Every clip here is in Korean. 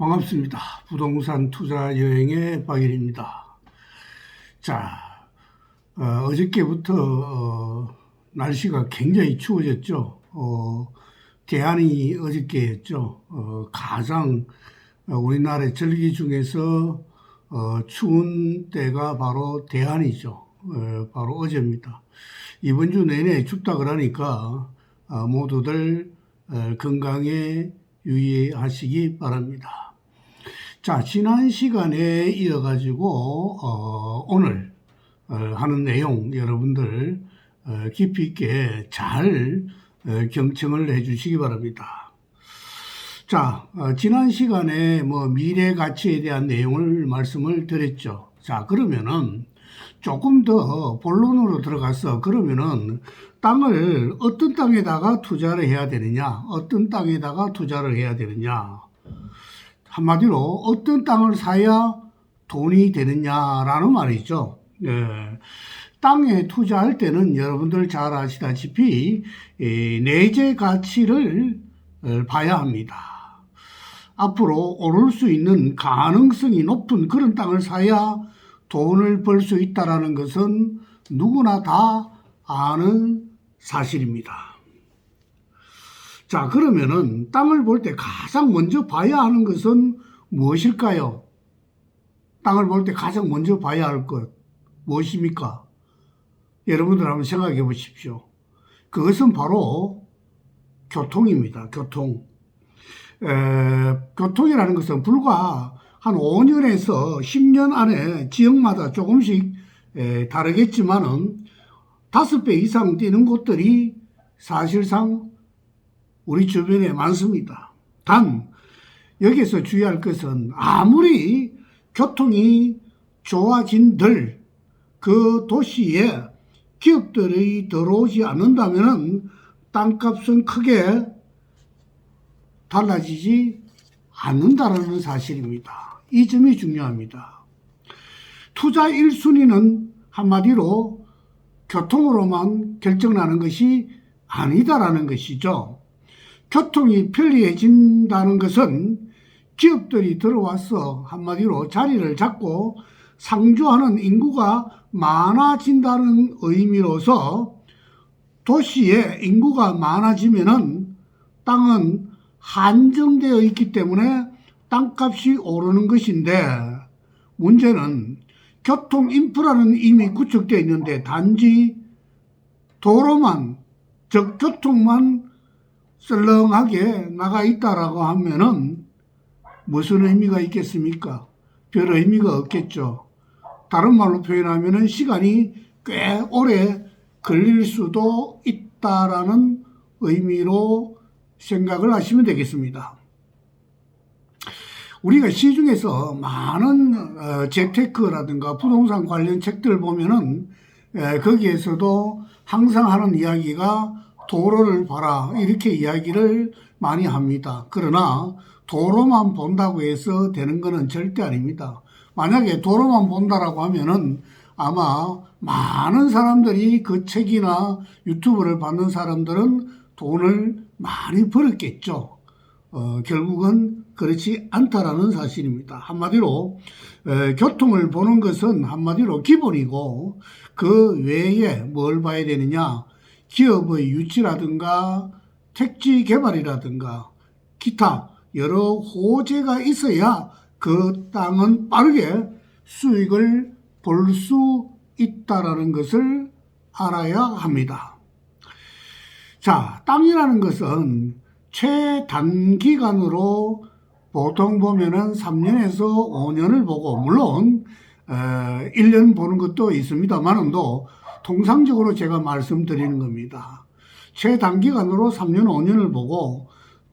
반갑습니다. 부동산 투자 여행의 박일입니다. 자, 어, 저께부터 어, 날씨가 굉장히 추워졌죠. 어, 대안이 어저께였죠. 어, 가장 어, 우리나라의 절기 중에서 어, 추운 때가 바로 대안이죠. 어, 바로 어제입니다. 이번 주 내내 춥다 그러니까 어, 모두들 어, 건강에 유의하시기 바랍니다. 자, 지난 시간에 이어가지고, 어, 오늘, 어, 하는 내용 여러분들, 어, 깊이 있게 잘, 어, 경청을 해 주시기 바랍니다. 자, 어, 지난 시간에 뭐 미래 가치에 대한 내용을 말씀을 드렸죠. 자, 그러면은 조금 더 본론으로 들어가서 그러면은 땅을 어떤 땅에다가 투자를 해야 되느냐, 어떤 땅에다가 투자를 해야 되느냐. 한마디로 어떤 땅을 사야 돈이 되느냐라는 말이죠. 예. 땅에 투자할 때는 여러분들 잘 아시다시피 이 내재 가치를 어, 봐야 합니다. 앞으로 오를 수 있는 가능성이 높은 그런 땅을 사야 돈을 벌 수 있다라는 것은 누구나 다 아는 사실입니다. 자, 그러면은 땅을 볼 때 가장 먼저 봐야 하는 것은 무엇일까요? 땅을 볼 때 가장 먼저 봐야 할 것, 무엇입니까? 여러분들 한번 생각해 보십시오. 그것은 바로 교통입니다. 교통. 에, 교통이라는 것은 불과 한 5년에서 10년 안에 지역마다 조금씩 에, 다르겠지만은 다섯 배 이상 뛰는 곳들이 사실상 우리 주변에 많습니다. 단, 여기서 주의할 것은 아무리 교통이 좋아진들 그 도시에 기업들이 들어오지 않는다면 땅값은 크게 달라지지 않는다는 사실입니다. 이 점이 중요합니다. 투자 1순위는 한마디로 교통으로만 결정나는 것이 아니다라는 것이죠. 교통이 편리해진다는 것은 기업들이 들어와서 한마디로 자리를 잡고 상주하는 인구가 많아진다는 의미로서 도시에 인구가 많아지면은 땅은 한정되어 있기 때문에 땅값이 오르는 것인데 문제는 교통 인프라는 이미 구축되어 있는데 단지 도로만 즉 교통만 썰렁하게 나가 있다라고 하면은 무슨 의미가 있겠습니까? 별 의미가 없겠죠. 다른 말로 표현하면은 시간이 꽤 오래 걸릴 수도 있다라는 의미로 생각을 하시면 되겠습니다. 우리가 시중에서 많은 어, 재테크라든가 부동산 관련 책들을 보면은 에, 거기에서도 항상 하는 이야기가 도로를 봐라 이렇게 이야기를 많이 합니다. 그러나 도로만 본다고 해서 되는 것은 절대 아닙니다. 만약에 도로만 본다라고 하면은 아마 많은 사람들이 그 책이나 유튜브를 받는 사람들은 돈을 많이 벌었겠죠. 어, 결국은 그렇지 않다라는 사실입니다. 한마디로 에, 교통을 보는 것은 한마디로 기본이고 그 외에 뭘 봐야 되느냐 기업의 유치라든가 택지 개발이라든가 기타 여러 호재가 있어야 그 땅은 빠르게 수익을 볼 수 있다라는 것을 알아야 합니다. 자, 땅이라는 것은 최단기간으로 보통 보면은 3년에서 5년을 보고, 물론, 에, 1년 보는 것도 있습니다만은도 통상적으로 제가 말씀드리는 겁니다. 최단기간으로 3년, 5년을 보고,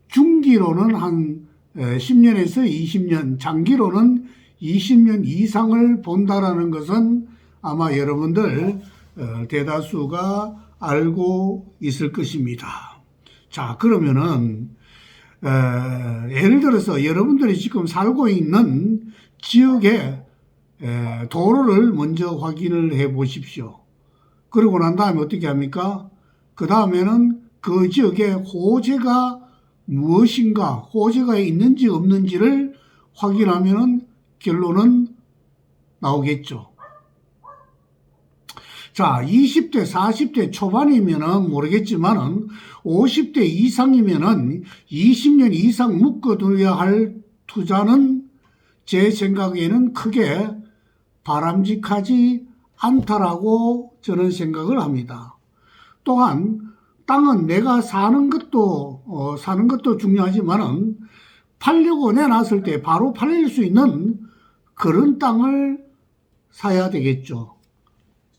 중기로는 한 10년에서 20년, 장기로는 20년 이상을 본다라는 것은 아마 여러분들 어, 대다수가 알고 있을 것입니다. 자, 그러면은, 에, 예를 들어서 여러분들이 지금 살고 있는 지역의 에, 도로를 먼저 확인을 해 보십시오. 그러고 난 다음에 어떻게 합니까? 그 다음에는 그 지역의 호재가 무엇인가, 호재가 있는지 없는지를 확인하면 결론은 나오겠죠. 자, 20대, 40대 초반이면은 모르겠지만은 50대 이상이면은 20년 이상 묶어둬야 할 투자는 제 생각에는 크게 바람직하지 않다라고 저는 생각을 합니다. 또한 땅은 내가 사는 것도 어, 사는 것도 중요하지만은 팔려고 내놨을 때 바로 팔릴 수 있는 그런 땅을 사야 되겠죠.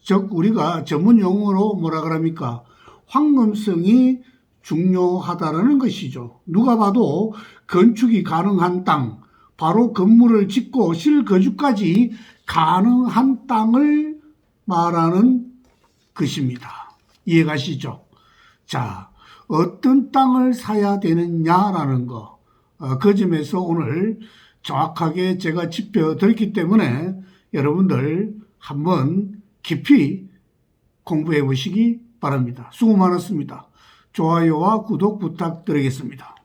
즉 우리가 전문 용어로 뭐라 그럽니까? 황금성이 중요하다라는 것이죠. 누가 봐도 건축이 가능한 땅, 바로 건물을 짓고 실거주까지 가능한 땅을 말하는 것입니다. 이해가시죠? 자, 어떤 땅을 사야 되느냐라는 거. 어, 그 점에서 오늘 정확하게 제가 짚어드렸기 때문에 여러분들 한번 깊이 공부해 보시기 바랍니다. 수고 많았습니다. 좋아요와 구독 부탁드리겠습니다.